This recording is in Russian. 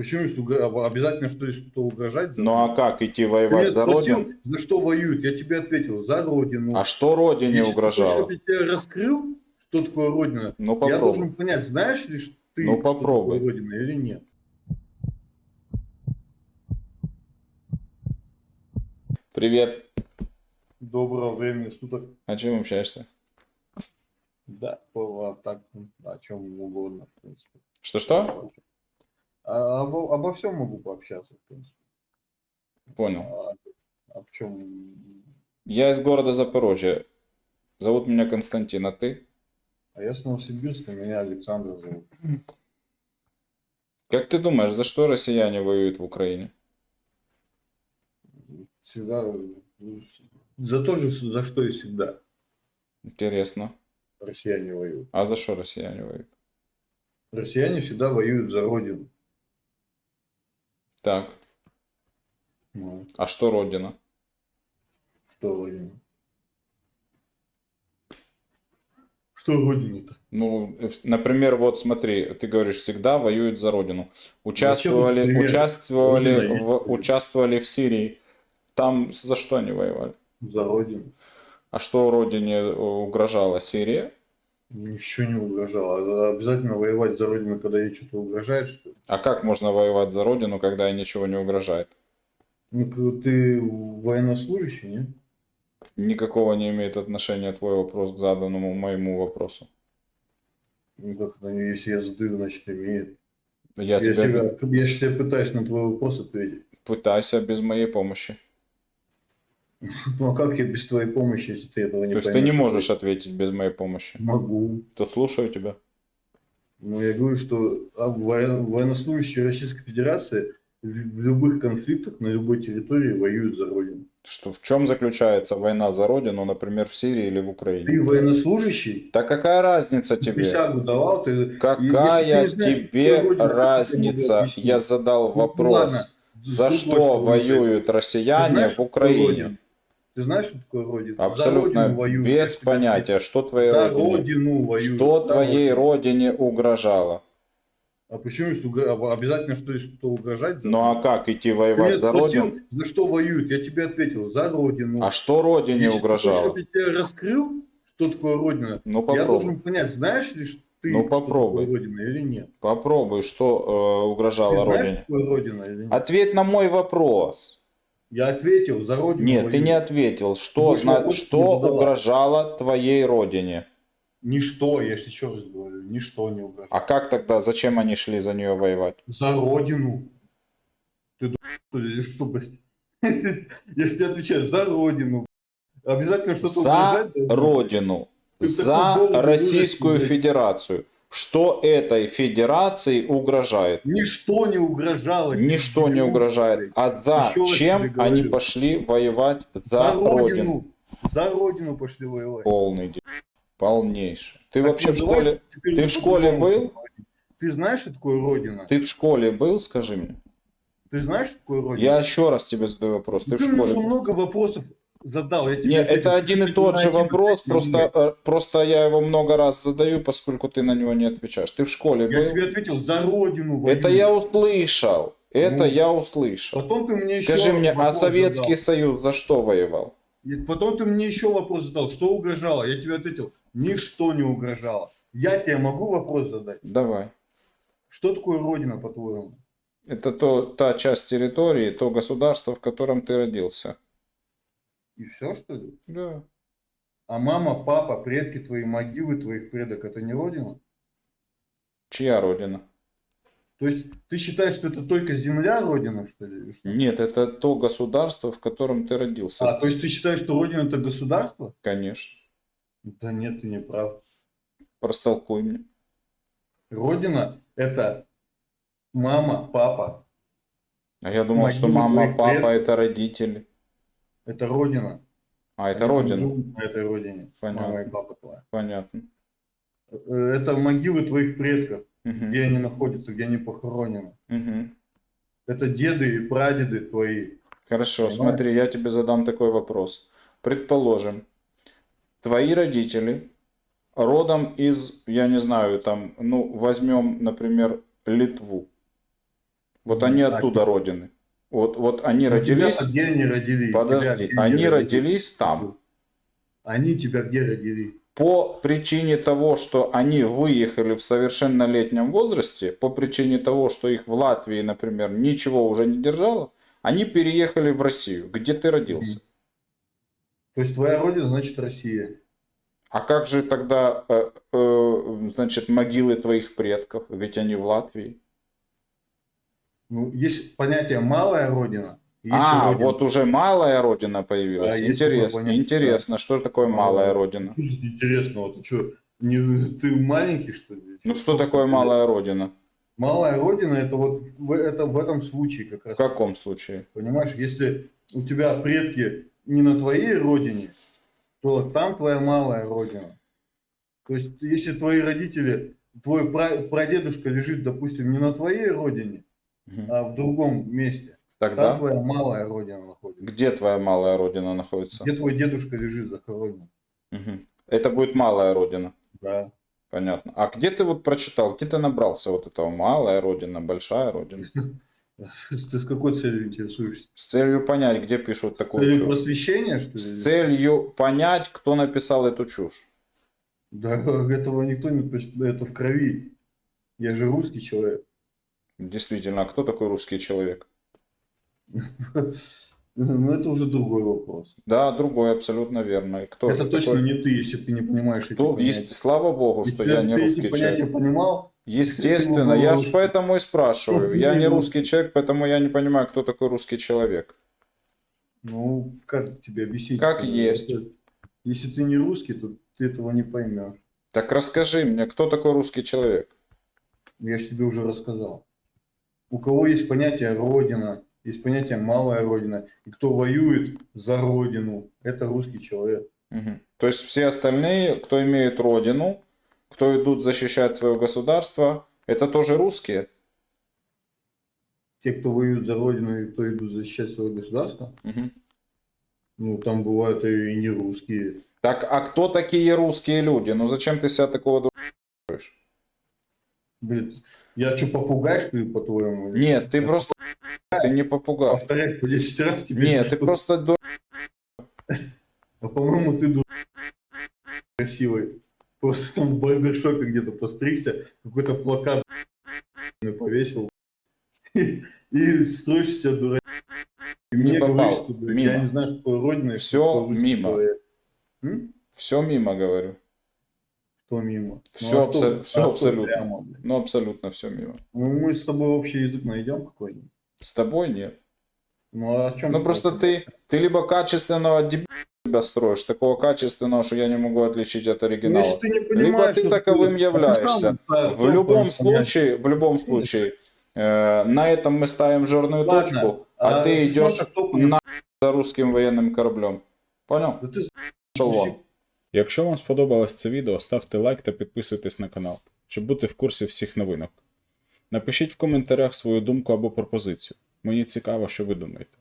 почему если обязательно что ли что угрожать? Ну а как идти воевать за спросил, родину? за что воюют? Я тебе ответил, за родину. А что родине Если ты хочешь, угрожало? чтобы я раскрыл, что такое родина, Ну я попробуй. должен понять, знаешь ли ты, Ну, что попробуй. такое родина или нет. Привет. Доброго времени суток. О чем общаешься? Да, по- так, о чем угодно, в принципе. Что-что? А, обо, обо всем могу пообщаться, в принципе. Понял. А, об чем? Я из города Запорожье. Зовут меня Константин, а ты? А я с Новосибирска, меня Александр зовут. Как ты думаешь, за что россияне воюют в Украине? Всегда за то же, за что и всегда Интересно. россияне воюют. А за что россияне воюют? Россияне всегда воюют за родину. Так, Ну, а что родина? что родина? Что родина-то? Ну, например, вот смотри, ты говоришь, всегда воюют за родину. Участвовали, например, участвовали, Родина в, участвовали в Сирии. Там за что они воевали? За родину. А что родине э, угрожала Сирия? Ничего не угрожало. А Обязательно воевать за родину, когда ей что-то угрожает, что ли? А как можно воевать за родину, когда ей ничего не угрожает? Ну, ты военнослужащий, нет? Никакого не имеет отношения твой вопрос к заданному моему вопросу. Ну, как это, если я задаю, значит, имеет. Я, Я, тебя себя, я же тебе пытаюсь на твой вопрос ответить. пытайся без моей помощи. Ну, а как я без твоей помощи, если ты этого не То есть ты не можешь ответить без моей помощи. Могу. То слушаю тебя. Но я говорю, что а, воен- военнослужащие Российской Федерации в любых конфликтах на любой территории воюют за Родину. Что, в чем заключается война за родину, например, в Сирии или в Украине? Ты военнослужащий, Да какая разница ты тебе? присягу давал, ты... ты Какая не знаешь, тебе разница? Я задал Ну, вопрос. ладно, За слушай, что воюют Ты россияне знаешь, в Украине? Ты знаешь, что такое Родина? Абсолютно воюют, я без понятия, что твоей За родине. Родину воюют. Что за твоей родине угрожало? А почему обязательно что что угрожать? Ну а как идти Ты воевать за спросил, родину? за что воюют? Я тебе ответил, за Родину. А что родине Если ты угрожало? чтобы я тебе раскрыл, что такое Родина, Ну я попробуй. должен понять, знаешь ли ш- ты, Ну, что попробуй. такое Родина или нет. Попробуй, что э, Ты угрожало знаешь, родине. что такое Родина или нет? Ответь на мой вопрос. Я ответил, за Родину Нет, ты воюют. не ответил. Что, зна- что угрожало твоей родине? Ничто, я же еще раз говорю, ничто не угрожает. А как тогда, зачем они шли за нее воевать? За Родину. Ты ду- что ли? Я же тебе отвечаю, за Родину. Обязательно что-то За угрожать родину, Ты за Российскую. Федерацию. Что этой федерации угрожает? Ничто не угрожало. Ничто не угрожает. А Еще за чем тебе они пошли воевать за За родину? Родину. За Родину пошли воевать. Полный де- полнейший. Ты Так вообще в школе, ты в школе был? Ты знаешь, что такое Родина? ты в школе был, скажи мне? Ты знаешь, что такое Родина? Я еще раз тебе задаю вопрос. Ты в ты мне школе много вопросов задал. Я тебе Не, ответил. это один и тот же вопрос, просто, э, просто я его много раз задаю, поскольку ты на него не отвечаешь. Ты в школе Я был? тебе ответил, за Родину Это воюют. я услышал. Это Ну, я услышал. Потом ты мне Скажи еще мне, а Советский задал. Союз за что воевал? И Потом ты мне еще вопрос задал, что угрожало? Я тебе ответил, ничто не угрожало. Я тебе могу вопрос задать? Давай. Что такое Родина, по-твоему? Это то, та часть территории, то государство, в котором ты родился. И все, что ли? Да. А мама, папа, предки твои, могилы твоих предок, это не Родина? Чья родина? То есть ты считаешь, что это только земля Родина, что ли? что? Нет, это то государство, в котором ты родился. А, то есть ты считаешь, что Родина это государство? Конечно. Да нет, ты не прав. Простолкуй мне. Родина это мама, папа. А я думал, что Могилы мама, твоих папа предков. это родители. Это Родина. А, это Они родина. На этой Родине. Понятно. Мама и папа твоя. Понятно. Э, Это могилы твоих предков, Мгм. где они находятся, где они похоронены. Мгм. Это деды и прадеды твои. Хорошо, Понимаешь? смотри, я тебе задам такой вопрос. Предположим, твои родители родом из, я не знаю, там, ну, возьмем, например, Литву. Вот они А оттуда родины. Вот, вот они тебя родились... где они родили? Тебя Подожди, где они родили? родились там. Они тебя где родили? По причине того, что они выехали в совершеннолетнем возрасте, по причине того, что их в Латвии, например, ничего уже не держало, они переехали в Россию, где ты родился. То есть твоя родина значит Россия. А как же тогда, э, э, значит, могилы твоих предков? Ведь они в Латвии. Ну, есть понятие малая родина. есть а, родина. вот уже малая родина появилась. Да, интересно, понятие, интересно, что же такое малая родина? Что здесь интересного? Ты что, не, ты маленький, что ли? Ну что такое малая родина? Малая родина это вот в, это в этом случае как раз. В каком случае? Понимаешь, если у тебя предки не на твоей родине, то там твоя малая родина. То есть, если твои родители, твой пра- прадедушка лежит, допустим, не на твоей родине, А в другом месте, Тогда там твоя малая родина находится. где твоя малая родина находится? Где твой дедушка лежит захоронен. Мгм. Это будет малая родина. Да. Понятно. А где ты вот прочитал, где ты набрался вот этого малая родина, большая родина? Ты с какой целью интересуешься? С целью понять, где пишут такую целью чушь. просвещения, что ли? С целью понять, кто написал эту чушь. Да, этого никто не... Это в крови. Я же русский человек. Действительно, а кто такой русский человек? Ну, это уже другой вопрос. Да, другой, абсолютно верно. И кто это точно такой? не ты, если ты не понимаешь эти Кто? понятия. Есть, слава богу, что Если я не русский эти понятия человек. понимал, Естественно, я же поэтому и спрашиваю. Я не русский. человек, поэтому я не понимаю, кто такой русский человек. ну, как тебе объяснить? Как есть. Если ты не русский, то ты этого не поймешь. Так расскажи мне, кто такой русский человек? Я же тебе уже рассказал. У кого есть понятие родина, есть понятие малая родина, и кто воюет за родину, это русский человек. Мгм. То есть все остальные, кто имеет родину, кто идут защищать свое государство, это тоже русские? Те, кто воюет за родину и кто идут защищать свое государство, Мгм. ну, там бывают и не русские. Так, а кто такие русские люди? Ну зачем ты себя такого думаешь? Блин, я что, попугай, что ли, по-твоему? Нет, ты просто ты не попугай. Повторять по 10 раз тебе? Нет, ты просто ду- А по-моему, ты ду... красивый. Просто там в барбершопе где-то постригся, какой-то плакат повесил. И строишь себя дурак. И Не мне попал. говоришь, что блин, Мимо. я не знаю, что и такое русский мимо. все мимо, говорю. Что мимо? Всё а что- абсо- а всё что абсолютно. прямо, блин? Ну абсолютно все мимо. Ну, мы с тобой общий язык найдем какой-нибудь. С тобой нет. Ну, а о чем? Ну просто ты, ты либо качественного дебила себя строишь, такого качественного, что я не могу отличить от Ну, оригинала. если ты не Либо понимаешь, ты что таковым а ты являешься. сам ставь В любом случае, в любом случае, э, на этом мы ставим жирную Ладно, точку, а, ты что идешь на за русским воєнним кораблем. Понял? Да ты Пішов вон. Якщо вам сподобалось це відео, ставте лайк та підписуйтесь на канал, щоб бути в курсі всіх новинок. Напишіть в коментарях свою думку або пропозицію. Мені цікаво, що ви думаєте.